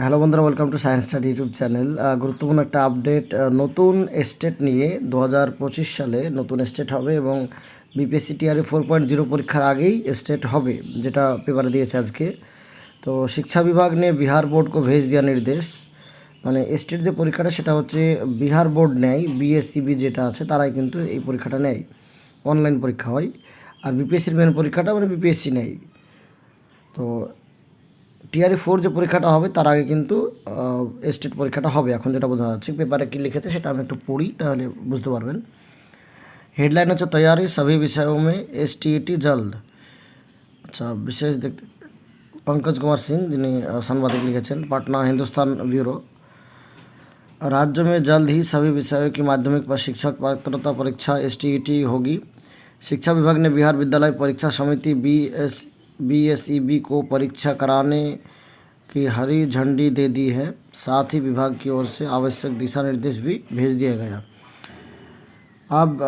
Hello বন্ধুরা welcome to science study YouTube channel গুরুত্বপূর্ণ একটা আপডেট নতুন স্টেট নিয়ে দু হাজার পঁচিশ সালে নতুন স্টেট হবে এবং BPSC TRE four point zero পরীক্ষার আগেই স্টেট হবে, যেটা পেপারে দিয়েছে আজকে। তো শিক্ষা বিভাগ নিয়ে বিহার বোর্ডকে ভেজ দেওয়া নির্দেশ। মানে স্টেট যে পরীক্ষাটা, সেটা হচ্ছে বিহার বোর্ড নেয় বিএসসিবি যেটা আছে, তারাই কিন্তু এই পরীক্ষাটা নেয়। অনলাইন পরীক্ষা হয়। আর বিপিএসসির মেন পরীক্ষাটা মানে বিপিএসসি নেয়। তো टीआर फोर जो परीक्षा है तरह क्योंकि स्टेट परीक्षा है एन जो बोझा जा पेपारे कि लिखे से पढ़ी बुझते पर हेडलैन हो तैयारी सभी विषयों में एस टी टी जल्द अच्छा विशेष देखते पंकज कुमार सिंह जिन्हें सांबादिक लिखे हैं पटना हिंदुस्तान ब्यूरो राज्य में जल्द ही सभी विषयों की माध्यमिक शिक्षक पात्रता परीक्षा एस टी होगी शिक्षा विभाग ने बिहार विद्यालय परीक्षा समिति B S B S E B को परीक्षा कराने की हरी झंडी दे दी है। साथ ही विभाग की ओर से आवश्यक दिशा निर्देश भी भेज दिया गया अब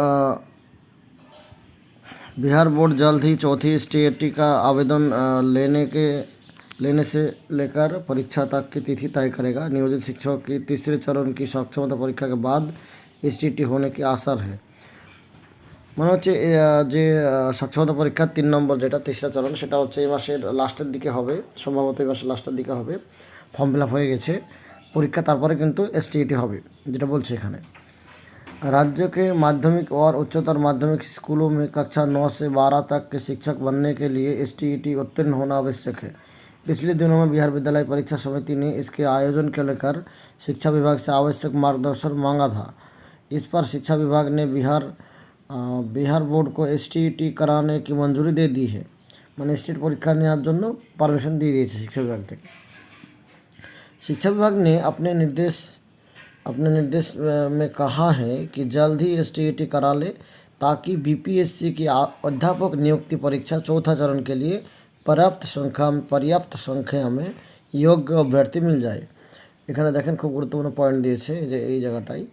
बिहार बोर्ड जल्द ही चौथी स्टेटी का आवेदन लेने के, लेने से लेकर परीक्षा तक की तिथि तय करेगा। नियोजित शिक्षकों की तीसरे चरण की सक्षमता परीक्षा के बाद एसटीटी होने की आसार है। মনে হচ্ছে এ, আহ, যে আহ, সক্ষমতা পরীক্ষার তিন নম্বর যেটা তেসরা চরণ সেটা হচ্ছে এই মাসের লাস্টের দিকে হবে সম্ভবত এই মাসের লাস্টের দিকে হবে ফর্ম ফিল আপ হয়ে গেছে পরীক্ষা তারপরে কিন্তু এসটিইটি হবে যেটা বলছে এখানে राज्य के माध्यमिक और उच्चतर माध्यमिक स्कूलों में कक्षा नौ से बारह तक के शिक्षक बनने के लिए एस उत्तीर्ण होना आवश्यक है पिछले दिनों में बिहार विद्यालय परीक्षा समिति ने इसके आयोजन को लेकर शिक्षा विभाग से आवश्यक मार्गदर्शन मांगा था इस पर शिक्षा विभाग ने बिहार अ, बिहार बोर्ड को एस कराने की मंजूरी दे दी है মানে স্টেট পরীক্ষা নেওয়ার জন্য পারমিশন দিয়ে দিয়েছে শিক্ষা বিভাগ থেকে शिक्षा विभाग ने अपने निर्देश अपने निर्देश अ, में कहा है कि जल्द ही एस करा ले ताकि बीपीएससी की आ- अध्यापक नियुक्ति परीक्षा चौथा चरण के लिए पर्याप्त संख्या पर्याप्त संख्या में योग्य अभ्यर्थी मिल যায় এখানে দেখেন খুব গুরুত্বপূর্ণ পয়েন্ট দিয়েছে এই যে এই জায়গাটায়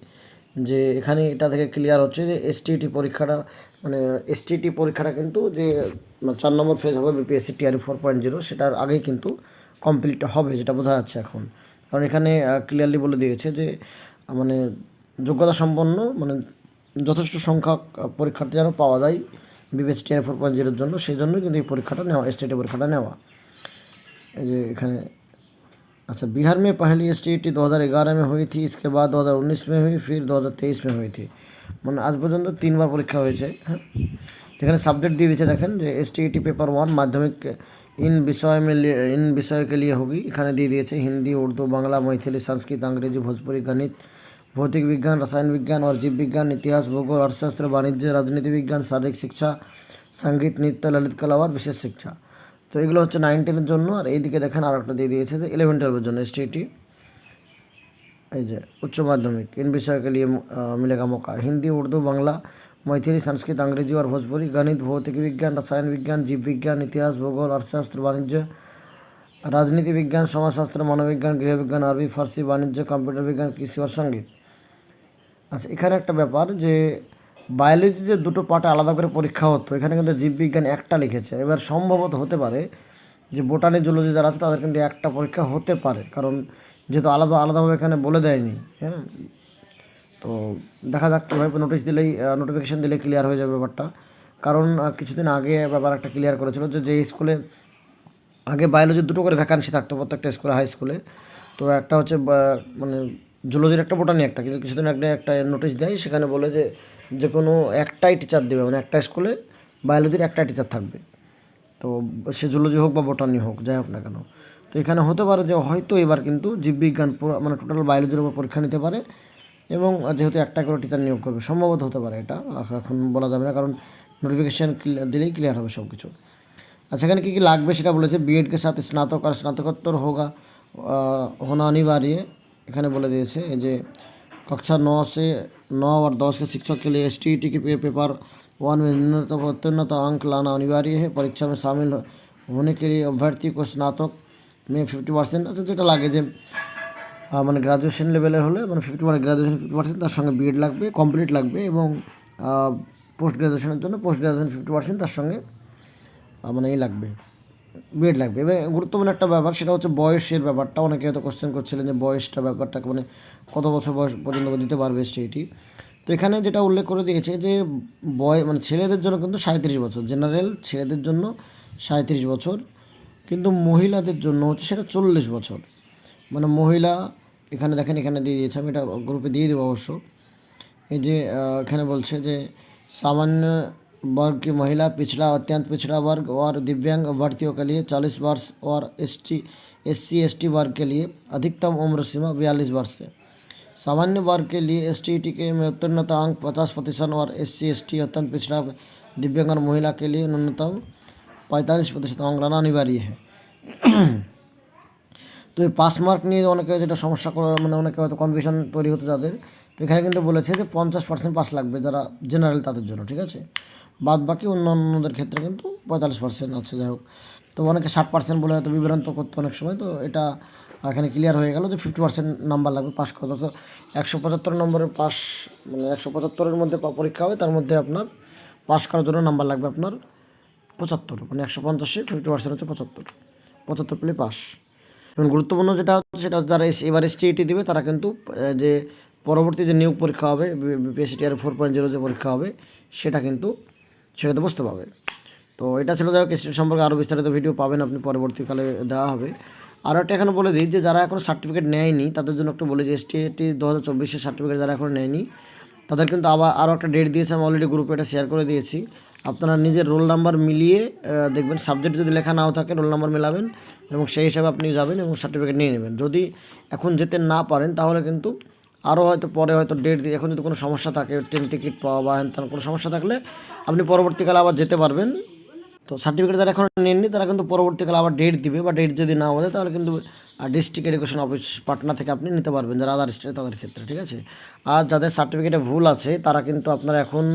যে এখানে এটা থেকে ক্লিয়ার হচ্ছে যে এসটিটি পরীক্ষাটা মানে এসটিটি পরীক্ষাটা কিন্তু যে চার নম্বর ফেজ হবে BPSC TR four point zero সেটার আগেই কিন্তু কমপ্লিট হবে, যেটা বোঝা যাচ্ছে এখন। কারণ এখানে ক্লিয়ারলি বলে দিয়েছে যে মানে যোগ্যতা সম্পন্ন মানে যথেষ্ট সংখ্যক পরীক্ষার্থী যেন পাওয়া যায় বিপিএসসি টিআর ফোর পয়েন্ট জিরোর জন্য, সেই জন্য কিন্তু এই পরীক্ষাটা নেওয়া এসটিটি পরীক্ষাটা নেওয়া। এই যে এখানে अच्छा बिहार में पहली एस टी दो हज़ार ग्यारह में हुई थी इसके बाद दो हज़ार उन्नीस में हुई फिर दो हज़ार तेईस में हुई थी মানে আজ পর্যন্ত তিনবার পরীক্ষা হয়েছে হ্যাঁ এখানে সাবজেক্ট দিয়ে দিয়েছে দেখেন যে এস टी পেপার ওয়ান মাধ্যমিক इन विषय में लिए- इन विषय के लिए होगी এখানে দিয়ে দিয়েছে হিন্দি উর্দू বাংলা मैथिली संस्कृत अंग्रेजी भोजपुरी गणित भौतिक विज्ञान रसायन विज्ञान और जीव विज्ञान इतिहास भूगोल अर्थशास्त्र वाणिज्य राजनीति विज्ञान शारीरिक शिक्षा संगीत नृत्य ललित कला और विशेष शिक्षा তো এগুলো হচ্ছে নাইন টেনের জন্য আর এইদিকে দেখেন আর একটা দিয়ে দিয়েছে যে ইলেভেন টুয়েলভের জন্য এস এই যে উচ্চ মাধ্যমিক इन विषय के लिए अ, मिलेगा मौका हिंदी उर्दू बांग्ला मैथिली संस्कृत अंग्रेजी और भोजपुरी गणित भौतिक विज्ञान रसायन विज्ञान जीव विज्ञान इतिहास भूगोल अर्थशास्त्र वाणिज्य राजनीति विज्ञान समाजशास्त्र मनोविज्ञान गृह विज्ञान अरबी फारसी वाणिज्य कंप्यूटर विज्ञान কৃষি और संगीत আচ্ছা এখানে একটা ব্যাপার যে বায়োলজি যে দুটো পার্টে আলাদা করে পরীক্ষা হতো। এখানে কিন্তু জীববিজ্ঞান একটা লিখেছে। এবার সম্ভবত হতে পারে যে বোটানি জুলজি যারা আছে, তাদের কিন্তু একটা পরীক্ষা হতে পারে। কারণ যেহেতু আলাদা, আলাদাভাবে এখানে বলে দেয়নি হ্যাঁ? তো দেখা যাক কীভাবে নোটিশ দিলেই নোটিফিকেশান দিলে ক্লিয়ার হয়ে যাবে ব্যাপারটা। কারণ কিছুদিন আগে ব্যাপার একটা ক্লিয়ার করেছিল যে যে স্কুলে আগে বায়োলজির দুটো করে ভ্যাকান্সি থাকতো প্রত্যেকটা স্কুলে হাই স্কুলে তো একটা হচ্ছে মানে জুলজির একটা বোটানি একটা। কিন্তু কিছুদিন আগে একটা নোটিশ দেয়, সেখানে বলে যে যে কোনো একটাই টিচার দেবে। মানে একটা স্কুলে বায়োলজির একটা টিচার থাকবে। তো সে জুলজি হোক বা বটানি হোক, যাই হোক না কেন। তো এখানে হতে পারে যে হয়তো এবার কিন্তু জীববিজ্ঞান মানে টোটাল বায়োলজির উপর পরীক্ষা নিতে পারে এবং যেহেতু একটা করে টিচার নিয়োগ করবে, সম্ভবত হতে পারে এটা। এখন বলা যাবে না, কারণ নোটিফিকেশান দিলেই ক্লিয়ার হবে সব কিছু আচ্ছা এখানে কী কী লাগবে সেটা বলেছে বিএডকে সাথে স্নাতক আর স্নাতকোত্তর হোক হোনা অনিবার্য এখানে বলে দিয়েছে যে कक्षा नौ से नौ और दस के शिक्षक के लिए एस टी के पे- पेपर वन में न्यूनतम उत्तीर्णता अंक लाना अनिवार्य है परीक्षा में शामिल होने के लिए अभ्यर्थी को स्नातक में फिफ्टी পার্সেন্ট আচ্ছা যেটা লাগে যে আহ, মানে গ্রাজুয়েশন লেভেলের হলে মানে ফিফটি মানে গ্রাজুয়েশন ফিফটি পার্সেন্ট তার সঙ্গে বিএড লাগবে কমপ্লিট লাগবে এবং পোস্ট গ্রাজুয়েশনের জন্য পোস্ট গ্রাজুয়েশন ফিফটি পার্সেন্ট তার সঙ্গে আহ, মানে এই লাগবে বেড লাগবে। এবার গুরুত্বপূর্ণ একটা ব্যাপার, সেটা হচ্ছে বয়সের ব্যাপারটা। অনেকে হয়তো কোশ্চেন করছিলেন যে বয়সটা ব্যাপারটা মানে কত বছর বয়স পর্যন্ত দিতে পারবে স্টেটি তো এখানে যেটা উল্লেখ করে দিয়েছে যে বয় মানে ছেলেদের জন্য কিন্তু সাঁত্রিশ বছর। জেনারেল ছেলেদের জন্য সাঁত্রিশ বছর, কিন্তু মহিলাদের জন্য হচ্ছে সেটা চল্লিশ বছর। মানে মহিলা, এখানে দেখেন, এখানে দিয়ে দিয়েছে, আমি এটা গ্রুপে দিয়ে দেবো অবশ্য। এই যে এখানে বলছে যে সামান্য वर्ग की महिला पिछड़ा अत्यंत पिछड़ा वर्ग और दिव्यांग अभ्यर्थियों के लिए चालीस वर्ष और S T S C S T वर्ग के लिए अधिकतम उम्र सीमा बयालीस वर्ष है सामान्य वर्ग के लिए एस टी के में उत्तीर्णता अंक पचास प्रतिशत और एस सी एस टी अत्यंत पिछड़ा दिव्यांग और महिला के लिए न्यूनतम पैंतालीस प्रतिशत अंक लाना अनिवार्य है তো এই পাস মার্ক নিয়ে অনেকে যেটা সমস্যা করে মানে অনেকে হয়তো কনফিউশন তৈরি হতো যাদের তো এখানে কিন্তু বলেছে যে পঞ্চাশ পার্সেন্ট পাস লাগবে যারা জেনারেল তাদের জন্য ঠিক আছে বাদ বাকি অন্য অন্যদের ক্ষেত্রে কিন্তু পঁয়তাল্লিশ পার্সেন্ট আছে, যাই হোক। তো অনেকে ষাট পার্সেন্ট বলে হয়তো বিভ্রান্ত করতো অনেক সময়, তো এটা এখানে ক্লিয়ার হয়ে গেল যে ফিফটি পার্সেন্ট নাম্বার লাগবে পাস করতে তো একশো পঁচাত্তর নম্বরের পাস মানে একশো পঁচাত্তরের মধ্যে পরীক্ষা হবে, তার মধ্যে আপনার পাস করার জন্য নাম্বার লাগবে আপনার পঁচাত্তর মানে একশো পঞ্চাশে ফিফটি পার্সেন্ট হচ্ছে পঁচাত্তর। পঁচাত্তর পেলে পাস এবং গুরুত্বপূর্ণ যেটা হচ্ছে, সেটা যারা এস- এবার এসটিইটি দিবে, তারা কিন্তু যে পরবর্তী যে নিয়োগ পরীক্ষা হবে বিএসটিআর ফোর পয়েন্ট জিরো যে পরীক্ষা হবে, সেটা কিন্তু সেটাতে বসতে পারবে। তো এটা ছিল যাই হোক এসটি সম্পর্কে আরও বিস্তারিত ভিডিও পাবেন আপনি পরবর্তীকালে দেওয়া হবে। আরও একটা এখানে বলে দিই যে, যারা এখনও সার্টিফিকেট নেয়নি, তাদের জন্য একটু বলে যে এসটিএটি দু হাজার চব্বিশের সার্টিফিকেট যারা এখন নেয়নি, তাদের কিন্তু আবার আরও একটা ডেট দিয়েছে, আমি অলরেডি গ্রুপে এটা শেয়ার করে দিয়েছি। আপনারা নিজের রোল নাম্বার মিলিয়ে দেখবেন সাবজেক্ট যদি লেখা নাও থাকে রোল নাম্বার মেলাবেন এবং সেই হিসাবে আপনি যাবেন এবং সার্টিফিকেট নিয়ে নেবেন। যদি এখন যেতে না পারেন, তাহলে কিন্তু আরও হয়তো পরে হয়তো ডেট দিয়ে, এখন যদি কোনো সমস্যা থাকে ট্রেন টিকিট পাওয়া বা হ্যান কোনো সমস্যা থাকলে আপনি পরবর্তীকালে আবার যেতে পারবেন। তো সার্টিফিকেট যারা এখন নেননি, তারা কিন্তু পরবর্তীকালে আবার ডেট দিবে বা ডেট যদি না হয় তাহলে কিন্তু ডিস্ট্রিক্ট এডুকেশন অফিস পাটনা থেকে আপনি নিতে পারবেন, যারা আদার স্টেট তাদের ক্ষেত্রে, ঠিক আছে? আর যাদের সার্টিফিকেটে ভুল আছে, তারা কিন্তু আপনার এখন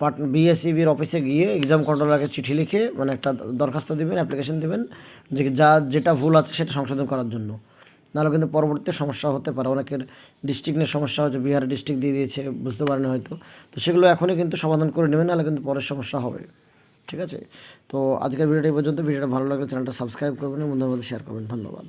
পাটনা বিএসইবির অফিসে গিয়ে এক্সাম কন্ট্রোলারকে চিঠি লিখে মানে একটা দরখাস্ত দিবেন অ্যাপ্লিকেশন দেবেন, যে যা যেটা ভুল আছে সেটা সংশোধন করার জন্য। নাহলে কিন্তু পরবর্তীতে সমস্যা হতে পারে। অনেকের ডিস্ট্রিক্ট নিয়ে সমস্যা হচ্ছে বিহার ডিস্ট্রিক্ট দিয়ে দিয়েছে, বুঝতে পারেন হয়তো। তো সেগুলো এখনই কিন্তু সমাধান করে নেবেন নাহলে কিন্তু পরের সমস্যা হবে। ঠিক আছে? তো আজকের ভিডিওটা পর্যন্ত। ভিডিওটা ভালো লাগলে চ্যানেলটা সাবস্ক্রাইব করবেন বন্ধুদের মধ্যে শেয়ার করবেন। ধন্যবাদ।